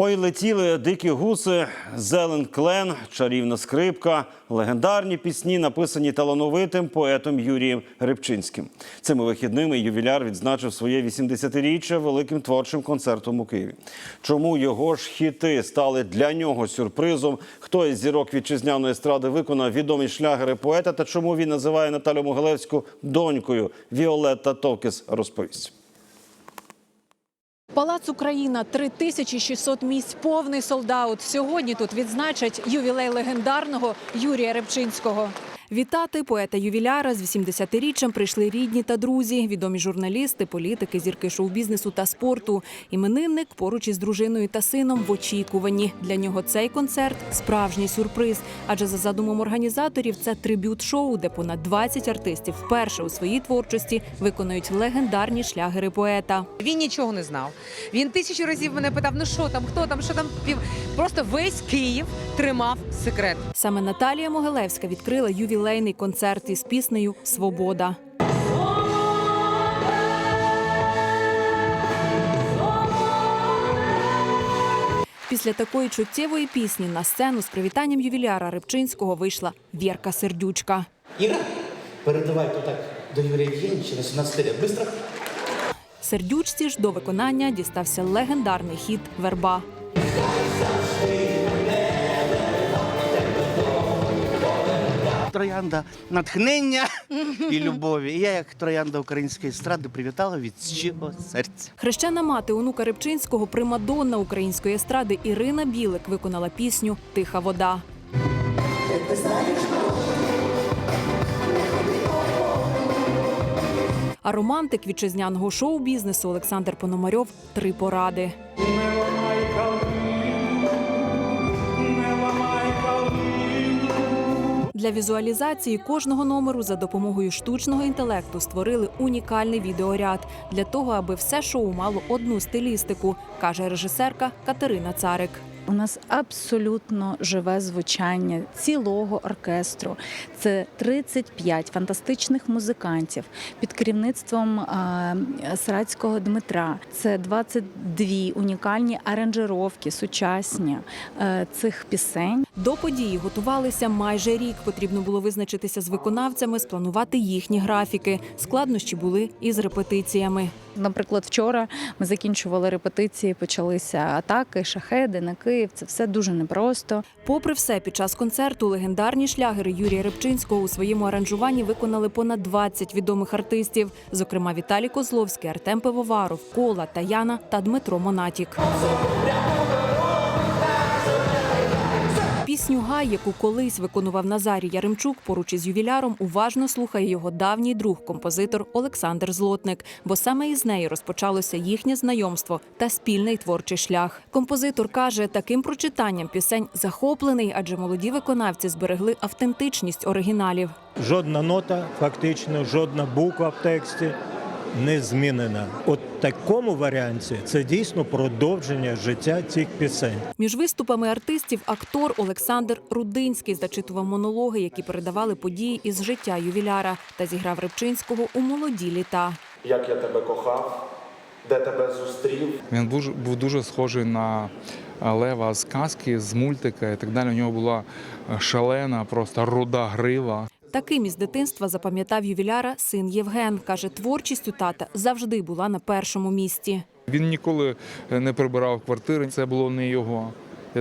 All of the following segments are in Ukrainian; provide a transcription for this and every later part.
Ой, летіли дикі гуси, зелен клен, чарівна скрипка, легендарні пісні, написані талановитим поетом Юрієм Рибчинським. Цими вихідними ювіляр відзначив своє 80-річчя великим творчим концертом у Києві. Чому його ж хіти стали для нього сюрпризом? Хто із зірок вітчизняної естради виконав відомі шлягери поета та чому він називає Наталю Могилевську донькою? Віолетта Товкіс розповість. Палац Україна 3600 місць, повний солдаут. Сьогодні тут відзначать ювілей легендарного Юрія Рибчинського. Вітати поета ювіляра з 80-річчям прийшли рідні та друзі, відомі журналісти, політики, зірки шоу-бізнесу та спорту. Іменинник поруч із дружиною та сином в очікуванні. Для нього цей концерт справжній сюрприз. Адже за задумом організаторів це трибют-шоу, де понад 20 артистів вперше у своїй творчості виконують легендарні шлягери поета. Він нічого не знав. Він тисячу разів мене питав: ну що там, хто там, що там. Просто весь Київ тримав секрет. Саме Наталія Могилевська відкрила ювілейний концерт із піснею Свобода. Після такої чуттєвої пісні на сцену з привітанням ювіляра Рибчинського вийшла Вірка Сердючка. Ира, передавай то так до Юрия Евгеньевича на 17 лет. Быстро. Сердючці ж до виконання дістався легендарний хіт Верба. Троянда натхнення і любові. І я, як троянда української естради, привітала від щирого серця. Хрещена мати онука Рибчинського, примадонна української естради Ірина Білик виконала пісню Тиха вода. А романтик вітчизняного шоу-бізнесу Олександр Пономарьов три поради. Для візуалізації кожного номеру за допомогою штучного інтелекту створили унікальний відеоряд для того, аби все шоу мало одну стилістику, каже режисерка Катерина Царик. У нас абсолютно живе звучання цілого оркестру. Це 35 фантастичних музикантів під керівництвом Срацького Дмитра. Це 22 унікальні аранжировки, сучасні е, цих пісень. До події готувалися майже рік. Потрібно було визначитися з виконавцями, спланувати їхні графіки. Складнощі були із репетиціями. Наприклад, вчора ми закінчували репетиції, почалися атаки, шахеди на Київ. Це все дуже непросто. Попри все, під час концерту легендарні шлягери Юрія Рибчинського у своєму аранжуванні виконали понад 20 відомих артистів, зокрема Віталій Козловський, Артем Пивоваров, Кола, Таяна та Дмитро Монатік. Пісню Гай, яку колись виконував Назарій Яремчук поруч із ювіляром, уважно слухає його давній друг, композитор Олександр Злотник, бо саме із неї розпочалося їхнє знайомство та спільний творчий шлях. Композитор каже, таким прочитанням пісень захоплений, адже молоді виконавці зберегли автентичність оригіналів. Жодна нота, фактично, жодна буква в тексті не змінена. От такому варіанті це дійсно продовження життя цих пісень. Між виступами артистів актор Олександр Рудинський зачитував монологи, які передавали події із життя ювіляра, та зіграв Рибчинського у молоді літа. як я тебе кохав, де тебе зустрів. Він був, був дуже схожий на е, лева з казки, з мультика і так далі. У нього була е, шалена, просто руда грива. Таким із дитинства запам'ятав ювіляра син Євген. Каже, творчість у тата завжди була на першому місці. Він ніколи е, не прибирав квартири. Це було не його.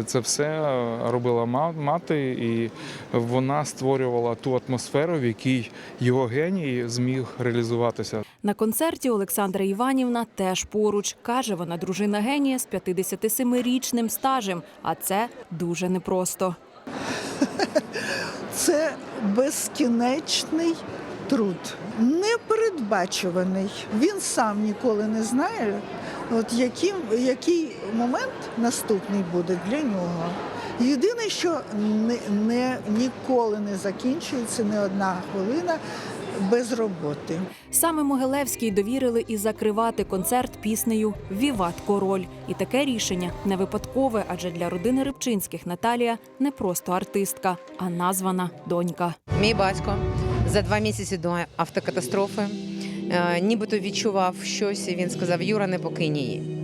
Це все е, робила мати, і вона створювала ту атмосферу, в якій його геній зміг реалізуватися. На концерті Олександра Іванівна теж поруч. Каже, вона дружина генія з 57-річним стажем, а це дуже непросто. це безкінечний труд, непередбачуваний. Він сам ніколи не знає, от яким, який момент наступний буде для нього. Єдине, що не, не, ніколи не закінчується не одна хвилина без роботи. Саме Могилевський довірили і закривати концерт піснею Віват король. І таке рішення не випадкове, адже для родини Рибчинських Наталія не просто артистка, а названа донька. Мій батько за два місяці до автокатастрофи е, нібито відчував щось, і він сказав: Юра, не покинь її.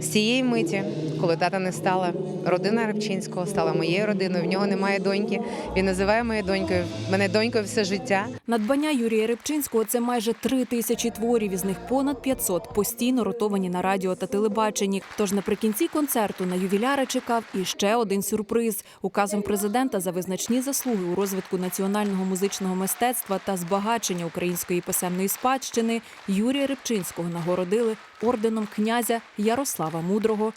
З цієї миті, коли тата не стала, родина Рибчинського стала моєю родиною. В нього немає доньки. Він називає моєю донькою. Мене донькою все життя. Надбання Юрія Рибчинського це майже три тисячі творів, із них понад 500 постійно ротовані на радіо та телебаченні. Тож наприкінці концерту на ювіляра чекав і ще один сюрприз. Указом президента за визначні заслуги у розвитку національного музичного мистецтва та збагачення української писемної спадщини Юрія Рибчинського нагородили орденом князя Ярослава Мудрого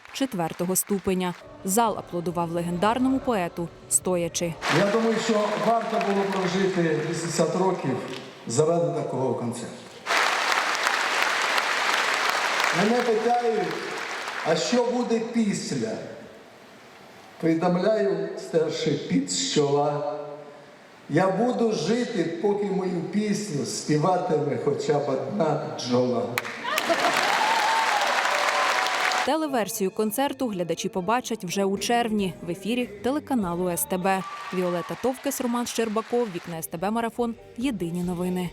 четвертого ступеня. Зал аплодував легендарному поету стоячи. Я думаю, що варто було прожити 80 років заради такого концерту. Мене питають, а що буде після? Повідомляю, стерши під з чола. Я буду жити, поки мою пісню співатиме хоча б одна бджола. Телеверсію концерту глядачі побачать вже у червні в ефірі телеканалу СТБ. Віолета Товкес, Роман Щербаков, Вікна СТБ Марафон. Єдині новини.